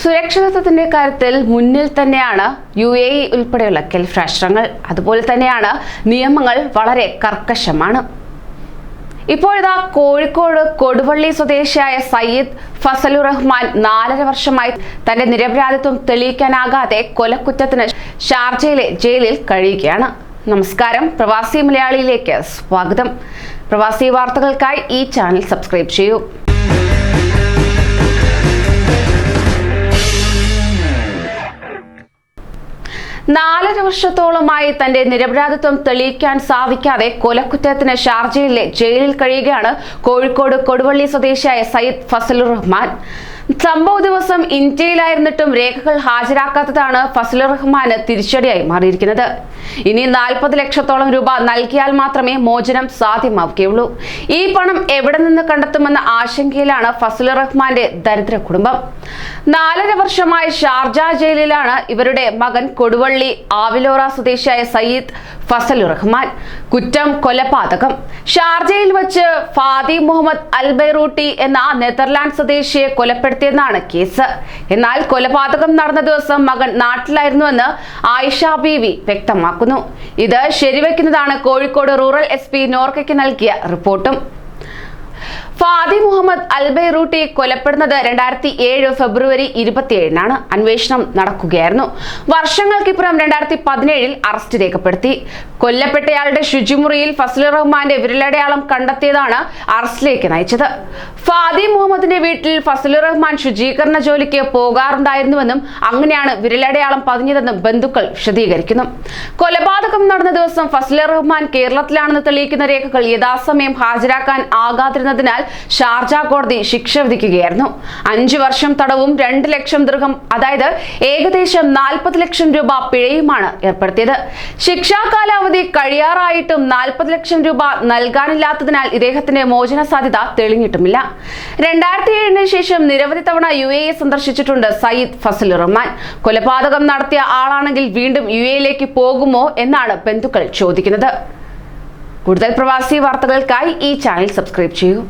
സുരക്ഷിതത്വത്തിന്റെ കാര്യത്തിൽ മുന്നിൽ തന്നെയാണ് യു എ ഇ ഉൾപ്പെടെയുള്ള ഗൾഫ് രാഷ്ട്രങ്ങൾ അതുപോലെ തന്നെയാണ് നിയമങ്ങൾ വളരെ കർക്കശമാണ്. ഇപ്പോഴിതാ കോഴിക്കോട് കൊടുവള്ളി സ്വദേശിയായ സയ്യിദ് ഫസലുർ റഹ്മാൻ നാലര വർഷമായി തന്റെ നിരപരാധിത്വം തെളിയിക്കാനാകാതെ കൊലക്കുറ്റത്തിന് ഷാർജയിലെ ജയിലിൽ കഴിയുകയാണ്. നമസ്കാരം. പ്രവാസി മലയാളിയിലേക്ക് സ്വാഗതം. പ്രവാസി വാർത്തകൾക്കായി ഈ ചാനൽ സബ്സ്ക്രൈബ് ചെയ്യൂ. നാലര വർഷത്തോളമായി തന്റെ നിരപരാധിത്വം തെളിയിക്കാൻ സാധിക്കാതെ കൊലക്കുറ്റത്തിന് ഷാർജയിലെ ജയിലിൽ കഴിയുകയാണ് കോഴിക്കോട് കൊടുവള്ളി സ്വദേശിയായ സയ്യിദ് ഫസലുർ റഹ്മാൻ സംഭവ ദിവസം ഇന്ത്യയിലായിരുന്നിട്ടും രേഖകൾ ഹാജരാക്കാത്തതാണ് ഫസലുർ റഹ്മാന് തിരിച്ചടിയായി മാറിയിരിക്കുന്നത്. ഇനി നാൽപ്പത് ലക്ഷത്തോളം രൂപ നൽകിയാൽ മാത്രമേ മോചനം സാധ്യമാവുകയുള്ളൂ. ഈ പണം എവിടെ നിന്ന് കണ്ടെത്തുമെന്ന ആശങ്കയിലാണ് ഫസലുർ റഹ്മാന്റെ ദരിദ്ര കുടുംബം. നാലര വർഷമായി ഷാർജ ജയിലിലാണ് ഇവരുടെ മകൻ കൊടുവള്ളി ആവിലോറ സ്വദേശിയായ സയ്യിദ് ഫസലുർ റഹ്മാൻ കുറ്റം കൊലപാതകം. ഷാർജയിൽ വച്ച് ഫാദി മുഹമ്മദ് അൽ ബൈറൂട്ടി എന്ന നെതർലാൻഡ് സ്വദേശിയെ കൊലപ്പെടുത്തിയെന്നാണ് കേസ്. എന്നാൽ കൊലപാതകം നടന്ന ദിവസം മകൻ നാട്ടിലായിരുന്നുവെന്ന് ആയിഷ ബീവി വ്യക്തമാക്കുന്നു. ഇത് ശരിവെക്കുന്നതാണ് കോഴിക്കോട് റൂറൽ എസ് നോർക്കയ്ക്ക് നൽകിയ റിപ്പോർട്ടും. ഫാദി മുഹമ്മദ് അൽബൈറൂട്ടി കൊലപ്പെടുന്നത് രണ്ടായിരത്തി ഏഴ് ഫെബ്രുവരി ഇരുപത്തിയേഴിനാണ്. അന്വേഷണം നടക്കുകയായിരുന്നു. വർഷങ്ങൾക്കിപ്പുറം രണ്ടായിരത്തി പതിനേഴിൽ അറസ്റ്റ് രേഖപ്പെടുത്തി. കൊല്ലപ്പെട്ടയാളുടെ ശുചിമുറിയിൽ ഫസലുർ റഹ്മാന്റെ വിരലടയാളം കണ്ടെത്തിയതാണ് അറസ്റ്റിലേക്ക് നയിച്ചത്. ഫാദി മുഹമ്മദിന്റെ വീട്ടിൽ ഫസലുർ റഹ്മാൻ ശുചീകരണ ജോലിക്ക് പോകാറുണ്ടായിരുന്നുവെന്നും അങ്ങനെയാണ് വിരലടയാളം പതിഞ്ഞതെന്നും ബന്ധുക്കൾ വിശദീകരിക്കുന്നു. കൊലപാതകം നടന്ന ദിവസം ഫസലുർ റഹ്മാൻ കേരളത്തിലാണെന്ന് തെളിയിക്കുന്ന രേഖകൾ യഥാസമയം ഹാജരാക്കാൻ ആകാതിരുന്നതിനാൽ ഷാർജ കോടതി ശിക്ഷ വിധിക്കുകയായിരുന്നു. അഞ്ചു വർഷം തടവും രണ്ട് ലക്ഷം ദൃഹം അതായത് ഏകദേശം നാൽപ്പത് ലക്ഷം രൂപ പിഴയുമാണ് ഏർപ്പെടുത്തിയത്. ശിക്ഷാ കാലാവധി കഴിയാറായിട്ടും നാൽപ്പത് ലക്ഷം രൂപ നൽകാനില്ലാത്തതിനാൽ ഇദ്ദേഹത്തിന്റെ മോചന സാധ്യത തെളിഞ്ഞിട്ടുമില്ല. രണ്ടായിരത്തി ഏഴിന് ശേഷം നിരവധി തവണ യു എ സന്ദർശിച്ചിട്ടുണ്ട് സയ്യിദ് ഫസൽ റഹ്മാൻ. കൊലപാതകം നടത്തിയ ആളാണെങ്കിൽ വീണ്ടും യു എയിലേക്ക് പോകുമോ എന്നാണ് ബന്ധുക്കൾ ചോദിക്കുന്നത്. കൂടുതൽ പ്രവാസി വാർത്തകൾക്കായി ഈ ചാനൽ സബ്സ്ക്രൈബ് ചെയ്യൂ.